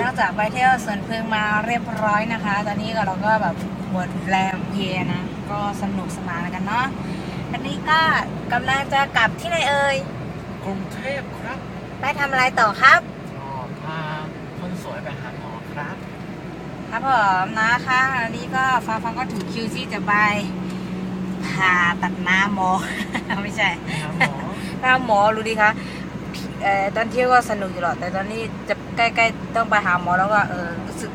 นอกจากไปเที่ยวสวนพึ่งมาเรียบร้อยนะคะ ตอนนี้ก็เราก็แบบหมดแรงเพลียนะ ก็สนุกสนานกันเนาะอันนี้ก็กำลังจะกลับที่ไหนเอ่ยกรุงเทพครับไปทำอะไรต่อครับอ๋อพาคนสวยไปหาหมอครับครับผมนะคะอันนี้ก็ฟังฟังก็ถึงคิวที่จะไปผ่าตัดหน้าหมอ ไม่ใช่ไปหาหมอ หน้าหมอรู้ดีคะ เอ่อตอนเที่ยวก็สนุกอยู่หรอกแต่ตอนนี้จะใกล้ๆต้องไปหาหมอแล้วก็เออรู้สึก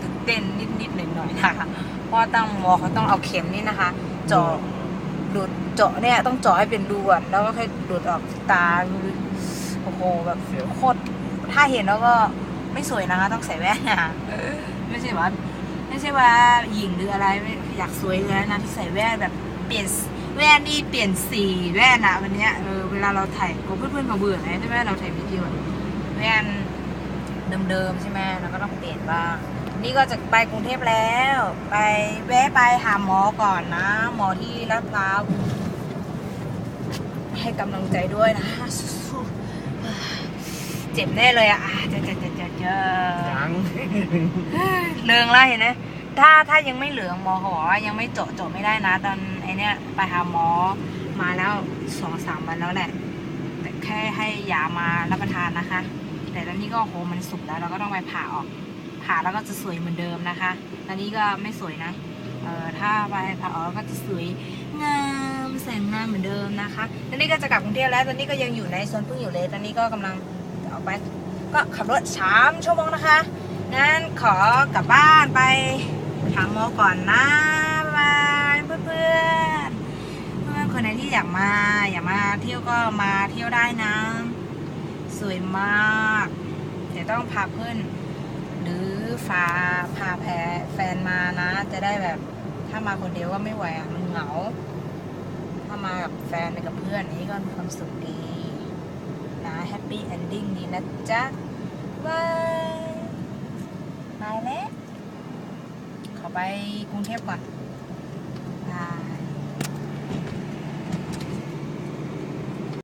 ตื่นเต้นนิดๆหน่อยๆนะคะเพราะว่าตั้งหมอเขาต้องเอาเข็มนี่นะคะเจาะดูดเจาะเนี่ยต้องเจาะให้เป็นรูก่อนแล้วก็ค่อยดูดออกตาดูดิโอ้โหแบบโคตรถ้าเห็นแล้วก็ไม่สวยนะคะ ต้องใส่แว่นอะไม่ใช่ว่าไม่ใช่ว่าหญิงหรืออะไรไม่อยากสวยเลยนะที่ใส่แว่นแบบเปลี่ยนแว่นนี่เปลี่ยนสีแว่นอะวันเนี้ยเออ เวลาเราถ่ายกับเพื่อนๆเขาเบื่อไงใช่ไหมเราถ่ายวิดีโออะแว่นเดิมๆใช่ไหมเราก็ต้องเปลี่ยนบ้าง นี่ก็จะไปกรุงเทพแล้ว ไปแวะไปหาหมอก่อนนะ หมอที่ลาดพร้าวให้กำลังใจด้วยนะเจ็บแน่เลยอะอะเจ็บเจ็บเจ็บเจ็บเจ็บยังเลืองแล้วเห็นไหมถ้าถ้ายังไม่เหลืองหมอเขาบอกว่ายังไม่เจาะเจาะไม่ได้นะ ตอนไอเนี้ยไปหาหมอ มาแล้วสองสามวันแล้วแหละ แต่แค่ให้ยามารับประทานนะคะ แต่ตอนนี้ก็โหมันสุกแล้วเราก็ต้องไปผ่าออก ผ่าแล้วก็จะสวยเหมือนเดิมนะคะ ตอนนี้ก็ไม่สวยนะเอ่อถ้าไปผ่าออกก็จะสวยงามแสงงามเหมือนเดิมนะคะตอนนี้ก็จะกลับกรุงเทพแล้วตอนนี้ก็ยังอยู่ในสวนพึ่งอยู่เลย ตอนนี้ก็กำลังออกไปก็ขับรถสามชั่วโมงนะคะงั้นขอกลับบ้านไปหาหมอก่อนนะบ๊ายบายเพื่อน ที่อยากมา อยากมาเที่ยวก็มาเที่ยวได้นะ สวยมากแต่ต้องพาเพื่อนหรือพาพาแพแฟนมานะ จะได้แบบถ้ามาคนเดียวก็ไม่ไหวอะมันเหงา ถ้ามากับแฟนกับเพื่อนนี้ก็มีความสุขดีนะแฮปปี้เอนดิ้งดีนะจ๊ะบายไปแล้วขอไปกรุงเทพก่อน